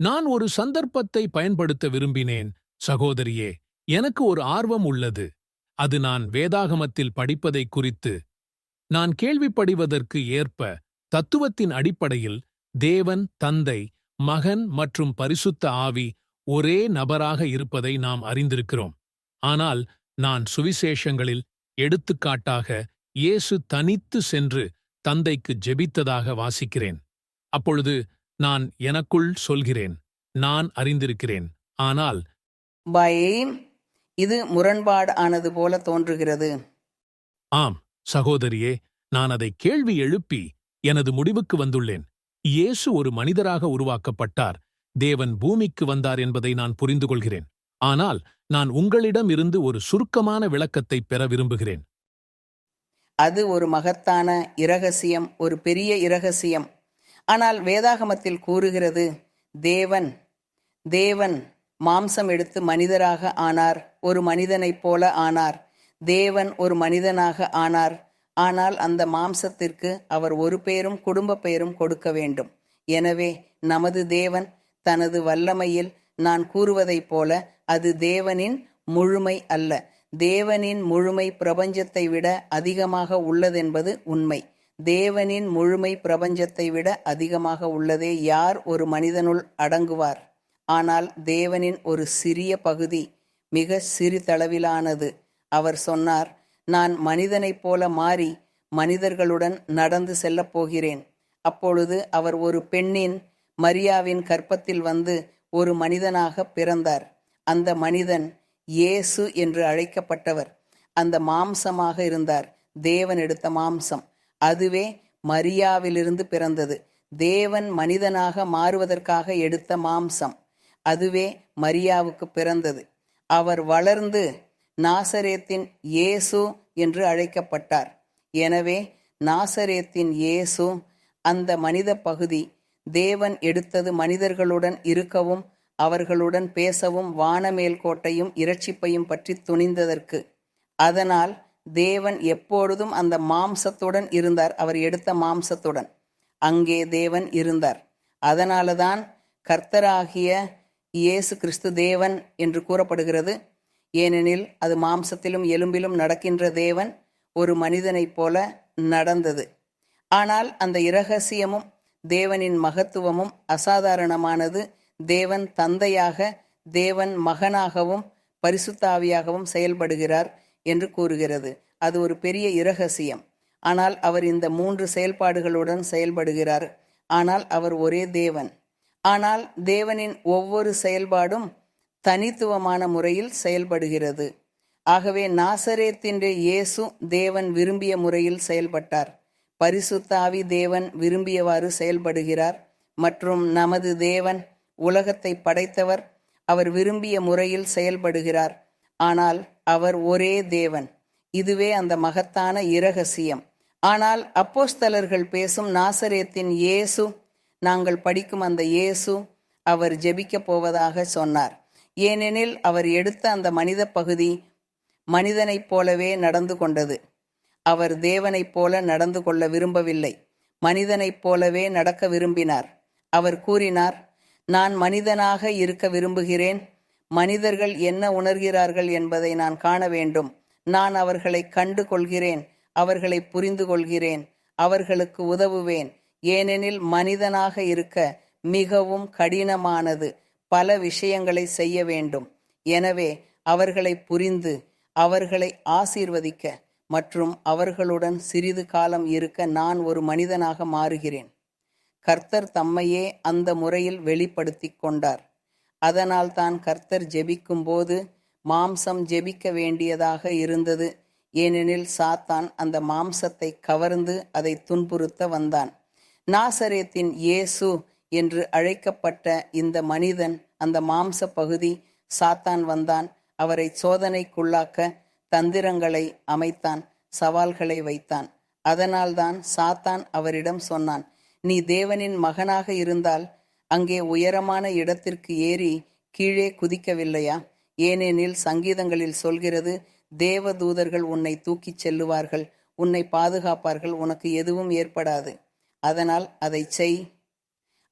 நான் ஒரு சந்தர்ப்பத்தை பயன்படுத்த விரும்பினேன் சகோதரியே எனக்கு ஒரு ஆர்வம் உள்ளது. அது நான் வேதாகமத்தில் படிப்பதை குறித்து. நான் கேள்விப்படிவதற்கு ஏற்ப தத்துவத்தின் அடிப்படையில் தேவன் தந்தை மகன் மற்றும் பரிசுத்த ஆவி ஒரே நபராக இருப்பதை நாம் அறிந்திருக்கிறோம். ஆனால் நான் சுவிசேஷங்களில் எடுத்துக்காட்டாக இயேசு தனித்து சென்று தந்தைக்கு ஜெபித்ததாக வாசிக்கிறேன். அப்பொழுது நான் எனக்குள் சொல்கிறேன் நான் அறிந்திருக்கிறேன். ஆனால் பயம் இது முரண்பாடு ஆனது போல தோன்றுகிறது. ஆம் சகோதரியே நான் அதை கேள்வி எழுப்பி எனது முடிவுக்கு வந்துள்ளேன். இயேசு ஒரு மனிதராக உருவாக்கப்பட்டார். தேவன் பூமிக்கு வந்தார் என்பதை நான் புரிந்து கொள்கிறேன். ஆனால் நான் உங்களிடம் இருந்து ஒரு சுருக்கமான விளக்கத்தை பெற விரும்புகிறேன். அது ஒரு மகத்தான இரகசியம் ஒரு பெரிய இரகசியம். ஆனால் வேதாகமத்தில் கூறுகிறது தேவன் தேவன் மாம்சம் எடுத்து மனிதராக ஆனார் ஒரு மனிதனைப் போல ஆனார். தேவன் ஒரு மனிதனாக ஆனார். ஆனால் அந்த மாம்சத்திற்கு அவர் ஒரு பேரும் குடும்ப பெயரும் கொடுக்க வேண்டும். எனவே நமது தேவன் தனது வல்லமையில் நான் கூறுவதைப் போல அது தேவனின் முழுமை அல்ல. தேவனின் முழுமை பிரபஞ்சத்தை விட அதிகமாக உள்ளதென்பது உண்மை. தேவனின் முழுமை பிரபஞ்சத்தை விட அதிகமாக உள்ளதே யார் ஒரு மனிதனுள் அடங்குவார்? ஆனால் தேவனின் ஒரு சிறிய பகுதி மிக சிறிதளவிலானது. அவர் சொன்னார் நான் மனிதனைப் போல மாறி மனிதர்களுடன் நடந்து செல்லப் போகிறேன். அப்பொழுது அவர் ஒரு பெண்ணின் மரியாவின் கற்பத்தில் வந்து ஒரு மனிதனாக பிறந்தார். அந்த மனிதன் இயேசு என்று அழைக்கப்பட்டவர். அந்த மாம்சமாக இருந்தார். தேவன் எடுத்த மாம்சம். அதுவே மரியாவிலிருந்து பிறந்தது. தேவன் மனிதனாக மாறுவதற்காக எடுத்த மாம்சம். அதுவே மரியாவுக்கு பிறந்தது. அவர் வளர்ந்து நாசரேத்தின் இயேசு என்று அழைக்கப்பட்டார். எனவே நாசரேத்தின் இயேசு அந்த மனித பகுதி தேவன் எடுத்தது மனிதர்களுடன் இருக்கவும் அவர்களுடன் பேசவும் வானமேல் கோட்டையும் இரட்சிப்பையும் பற்றி துணிந்ததற்கு. அதனால் தேவன் எப்பொழுதும் அந்த மாம்சத்துடன் இருந்தார். அவர் எடுத்த மாம்சத்துடன் அங்கே தேவன் இருந்தார். அதனாலதான் கர்த்தராகிய இயேசு கிறிஸ்து தேவன் என்று கூறப்படுகிறது. ஏனெனில் அது மாம்சத்திலும் எலும்பிலும் நடக்கின்ற தேவன் ஒரு மனிதனைப் போல நடந்தது. ஆனால் அந்த இரகசியமும் தேவனின் மகத்துவமும் அசாதாரணமானது. தேவன் தந்தையாக தேவன் மகனாகவும் பரிசுத்தாவியாகவும் செயல்படுகிறார். என்று கூறுகிறது. அது ஒரு பெரிய இரகசியம். ஆனால் அவர் இந்த மூன்று செயல்பாடுகளுடன் செயல்படுகிறார். ஆனால் அவர் ஒரே தேவன். ஆனால் தேவனின் ஒவ்வொரு செயல்பாடும் தனித்துவமான முறையில் செயல்படுகிறது. ஆகவே நாசரேத்தின் இயேசு தேவன் விரும்பிய முறையில் செயல்பட்டார். பரிசுத்தாவி தேவன் விரும்பியவாறு செயல்படுகிறார். மற்றும் நமது தேவன் உலகத்தை படைத்தவர் அவர் விரும்பிய முறையில் செயல்படுகிறார். ஆனால் அவர் ஒரே தேவன். இதுவே அந்த மகத்தான இரகசியம். ஆனால் அப்போஸ்தலர்கள் பேசும் நாசரேத்தின் இயேசு நாங்கள் படிக்கும் அந்த இயேசு அவர் ஜெபிக்கப் போவதாக சொன்னார். ஏனெனில் அவர் எடுத்த அந்த மனித பகுதி மனிதனைப் போலவே நடந்து கொண்டது. அவர் தேவனைப் போல நடந்து கொள்ள விரும்பவில்லை. மனிதனைப் போலவே நடக்க விரும்பினார். அவர் கூறினார் நான் மனிதனாக இருக்க விரும்புகிறேன். மனிதர்கள் என்ன உணர்கிறார்கள் என்பதை நான் காண வேண்டும். நான் அவர்களை கண்டு கொள்கிறேன் அவர்களை புரிந்து கொள்கிறேன் அவர்களுக்கு உதவுவேன். ஏனெனில் மனிதனாக இருக்க மிகவும் கடினமானது பல விஷயங்களை செய்ய வேண்டும். எனவே அவர்களை புரிந்து அவர்களை ஆசீர்வதிக்க மற்றும் அவர்களுடன் சிறிது காலம் இருக்க நான் ஒரு மனிதனாக மாறுகிறேன். கர்த்தர் தம்மையே அந்த முறையில் வெளிப்படுத்தி கொண்டார். அதனால் தான் கர்த்தர் ஜெபிக்கும்போது மாம்சம் ஜெபிக்க வேண்டியதாக இருந்தது. ஏனெனில் சாத்தான் அந்த மாம்சத்தை கவர்ந்து அதை துன்புறுத்த வந்தான். நாசரேத்தின் இயேசு என்று அழைக்கப்பட்ட இந்த மனிதன் அந்த மாம்ச பகுதி சாத்தான் வந்தான். அவரை சோதனைக்குள்ளாக்க தந்திரங்களை அமைத்தான் சவால்களை வைத்தான். அதனால்தான் சாத்தான் அவரிடம் சொன்னான் நீ தேவனின் மகனாக இருந்தால் அங்கே உயரமான இடத்திற்கு ஏறி கீழே குதிக்கவில்லையா? ஏனெனில் சங்கீதங்களில் சொல்கிறது தேவ தூதர்கள் உன்னை தூக்கிச் செல்லுவார்கள் உன்னை பாதுகாப்பார்கள் உனக்கு எதுவும் ஏற்படாது. அதனால் அதை செய்.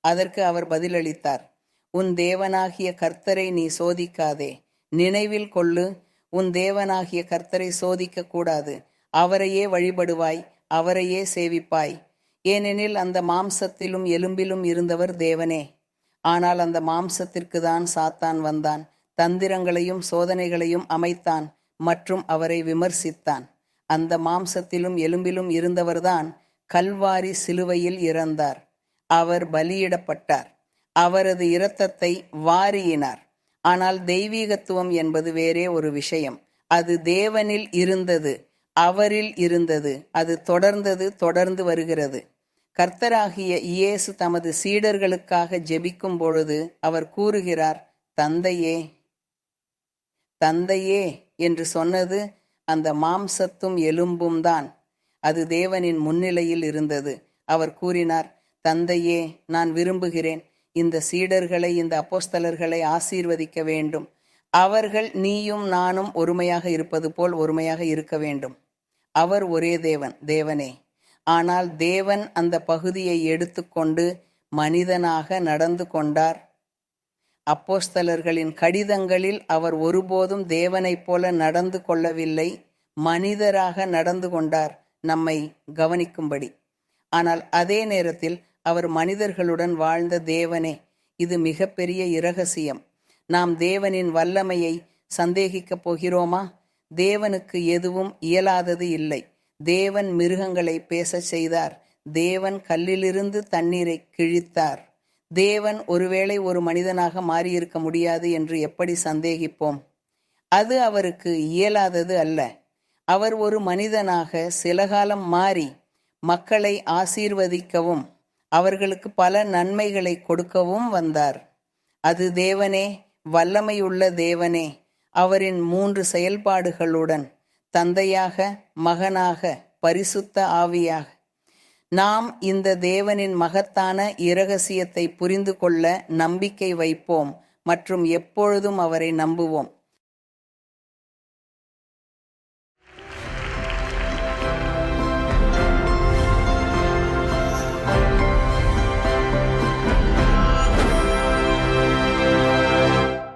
அதற்கு அவர் பதிலளித்தார் உன் தேவனாகிய கர்த்தரை நீ சோதிக்காதே. நினைவில் கொள்ளு உன் தேவனாகிய கர்த்தரை சோதிக்க கூடாது அவரையே வழிபடுவாய் அவரையே சேவிப்பாய். ஏனெனில் அந்த மாம்சத்திலும் எலும்பிலும் இருந்தவர் தேவனே. ஆனால் அந்த மாம்சத்திற்கு தான் சாத்தான் வந்தான். தந்திரங்களையும் சோதனைகளையும் அமைத்தான் மற்றும் அவரை விமர்சித்தான். அந்த மாம்சத்திலும் எலும்பிலும் இருந்தவர்தான் கல்வாரி சிலுவையில் இறந்தார். அவர் பலியிடப்பட்டார். அவரது இரத்தத்தை வாரியினார். ஆனால் தெய்வீகத்துவம் என்பது வேறே ஒரு விஷயம். அது தேவனில் இருந்தது அவரில் இருந்தது. அது தொடர்ந்தது தொடர்ந்து வருகிறது. கர்த்தராகிய இயேசு தமது சீடர்களுக்காக ஜெபிக்கும் பொழுது அவர் கூறுகிறார் தந்தையே தந்தையே என்று சொன்னது அந்த மாம்சத்தும் எலும்பும் தான். அது தேவனின் முன்னிலையில் இருந்தது. அவர் கூறினார் தந்தையே நான் விரும்புகிறேன். இந்த சீடர்களை இந்த அப்போஸ்தலர்களை ஆசீர்வதிக்க வேண்டும். அவர்கள் நீயும் நானும் ஒருமையாக இருப்பது போல் ஒருமையாக இருக்க வேண்டும். அவர் ஒரே தேவன் தேவனே. ஆனால் தேவன் அந்த பகுதியை எடுத்துக்கொண்டு மனிதனாக நடந்து கொண்டார். அப்போஸ்தலர்களின் கடிதங்களில் அவர் ஒருபோதும் தேவனைப் போல நடந்து கொள்ளவில்லை மனிதராக நடந்து கொண்டார் நம்மை கவனிக்கும்படி. ஆனால் அதே நேரத்தில் அவர் மனிதர்களுடன் வாழ்ந்த தேவனே இது மிகப்பெரிய இரகசியம். நாம் தேவனின் வல்லமையை சந்தேகிக்கப் போகிறோமா? தேவனுக்கு எதுவும் இயலாதது இல்லை. தேவன் மிருகங்களை பேசச் செய்தார். தேவன் கல்லிலிருந்து தண்ணீரை கிழித்தார். தேவன் ஒருவேளை ஒரு மனிதனாக மாறியிருக்க முடியாது என்று எப்படி சந்தேகிப்போம்? அது அவருக்கு இயலாதது அல்ல. அவர் ஒரு மனிதனாக சில காலம் மாறி மக்களை ஆசீர்வதிக்கவும் அவர்களுக்கு பல நன்மைகளை கொடுக்கவும் வந்தார். அது தேவனே வல்லமையுள்ள தேவனே அவரின் மூன்று செயல்பாடுகளுடன் தந்தையாக மகனாக பரிசுத்த ஆவியாக. நாம் இந்த தேவனின் மகத்தான இரகசியத்தை புரிந்து கொள்ள நம்பிக்கை வைப்போம் மற்றும் எப்பொழுதும் அவரை நம்புவோம்.